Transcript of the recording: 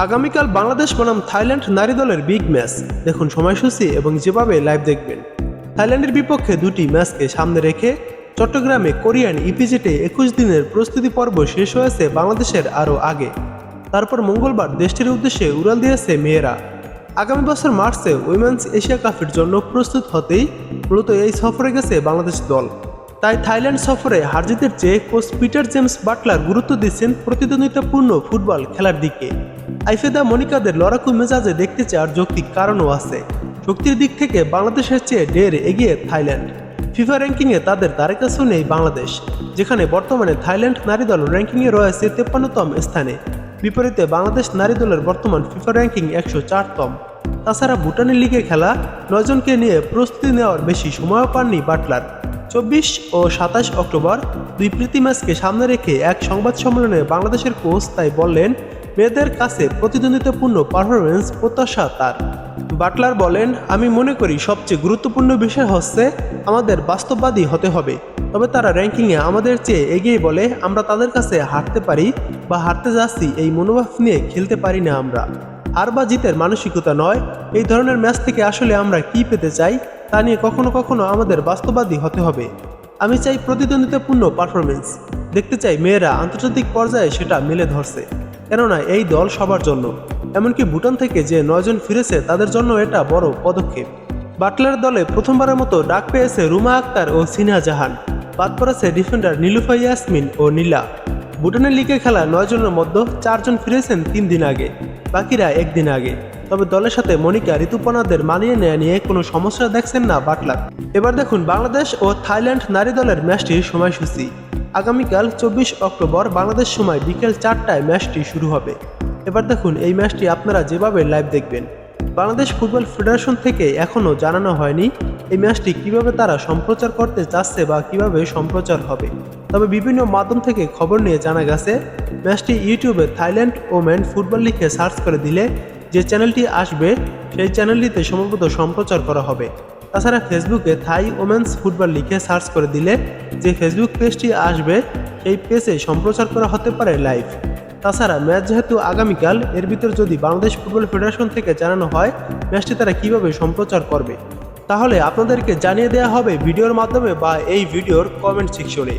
আগামীকাল বাংলাদেশ বনাম থাইল্যান্ড নারী দলের বিগ ম্যাচ দেখুন সময়সূচি এবং যেভাবে লাইভ দেখবেন। থাইল্যান্ডের বিপক্ষে দুটি ম্যাচকে সামনে রেখে চট্টগ্রামে কোরিয়ান ইপিজেটে একুশ দিনের প্রস্তুতি পর্ব শেষ হয়েছে বাংলাদেশের আরও আগে। তারপর মঙ্গলবার দেশটির উদ্দেশ্যে উড়াল দিয়েছে মেয়েরা। আগামী বছর মার্চে উইমেন্স এশিয়া কাপের জন্য প্রস্তুত হতেই মূলত এই সফরে গেছে বাংলাদেশ দল। তাই থাইল্যান্ড সফরে হারজিতের চেয়ে কোচ পিটার জেমস বাটলার গুরুত্ব দিচ্ছেন প্রতিদ্বন্দ্বিতাপূর্ণ ফুটবল খেলার দিকে। আইফেদা মনিকাদের লড়াকু মেজাজে দেখতে চাওয়ার যৌক্তিক কারণও আছে। শক্তির দিক থেকে বাংলাদেশের চেয়ে ঢের এগিয়ে থাইল্যান্ড। ফিফা র্যাঙ্কিংয়ে তাদের দ্বারে কাছেও নেই বাংলাদেশ, যেখানে বর্তমানে থাইল্যান্ড নারী দল র্যাঙ্কিংয়ে রয়েছে তেপ্পান্নতম স্থানে। বিপরীতে বাংলাদেশ নারী দলের বর্তমান ফিফা র্যাঙ্কিং একশো চারতম। তাছাড়া ভুটানের লিগে খেলা নয়জনকে নিয়ে প্রস্তুতি নেওয়ার বেশি সময়ও পাননি বাটলার। চব্বিশ ও সাতাশ অক্টোবর দুই প্রীতি ম্যাচকে সামনে রেখে এক সংবাদ সম্মেলনে বাংলাদেশের কোচ তাই বললেন মেয়েদের কাছে প্রতিদ্বন্দ্বিতাপূর্ণ পারফরমেন্স প্রত্যাশা তার। বাটলার বলেন, আমি মনে করি সবচেয়ে গুরুত্বপূর্ণ বিষয় হচ্ছে আমাদের বাস্তববাদী হতে হবে। তবে তারা র্যাঙ্কিংয়ে আমাদের চেয়ে এগিয়ে বলে, আমরা তাদের কাছে হারতে পারি বা হারতে যাচ্ছি, এই মনোভাব নিয়ে খেলতে পারি না আমরা। হার বা জিতের মানসিকতা নয়। এই ধরনের ম্যাচ থেকে আসলে আমরা কি পেতে চাই, তা নিয়ে কখনো কখনো আমাদের বাস্তববাদী হতে হবে। আমি চাই প্রতিদ্বন্দ্বিতাপূর্ণ পারফরমেন্স দেখতে চাই মেয়েরা আন্তর্জাতিক পর্যায়ে সেটা মেলে ধরছে। কেননা এই দল সবার জন্য। এমনকি ভুটান থেকে যে নয়জন ফিরেছে, তাদের জন্য এটা বড় পদক্ষেপ। বাটলার দলে প্রথমবারের মতো ডাক পেয়েছে রুমা আক্তার ও সিনহা জাহান। বাদ পড়েছে ডিফেন্ডার নীলুফা ইয়াসমিন ও নীলা। ভুটানের লিগে খেলা নয় জনের মধ্যে চারজন ফিরেছেন তিন দিন আগে, বাকিরা একদিন আগে। তবে দলের সাথে মনিকা ঋতুপনাদের মানিয়ে নেয়া নিয়ে কোনো সমস্যা দেখছেন না বাটলার। এবার দেখুন বাংলাদেশ ও থাইল্যান্ড নারী দলের ম্যাচটির সময়সূচি। আগামীকাল চব্বিশ অক্টোবর বাংলাদেশ সময় বিকেল চারটায় ম্যাচটি শুরু হবে। এবার দেখুন এই ম্যাচটি আপনারা যেভাবে লাইভ দেখবেন। বাংলাদেশ ফুটবল ফেডারেশন থেকে এখনও জানানো হয়নি এই ম্যাচটি কীভাবে তারা সম্প্রচার করতে চাচ্ছে বা কীভাবে সম্প্রচার হবে। তবে বিভিন্ন মাধ্যম থেকে খবর নিয়ে জানা গেছে, ম্যাচটি ইউটিউবে থাইল্যান্ড ওমেন ফুটবল লিখে সার্চ করে দিলে যে চ্যানেলটি আসবে, সেই চ্যানেলটিতে সম্ভবত সম্প্রচার করা হবে। তাছাড়া ফেসবুকে থাই ওমেন্স ফুটবল লিখে সার্চ করে দিলে যে ফেসবুক পেজটি আসবে, সেই পেজে সম্প্রচার করা হতে পারে লাইভ। তাছাড়া ম্যাচ যেহেতু আগামীকাল, এর ভিতর যদি বাংলাদেশ ফুটবল ফেডারেশন থেকে জানানো হয়, ম্যাচটি তারা কীভাবে সম্প্রচার করবে? তাহলে আপনাদেরকে জানিয়ে দেওয়া হবে ভিডিওর মাধ্যমে বা এই ভিডিওর কমেন্ট সেকশনে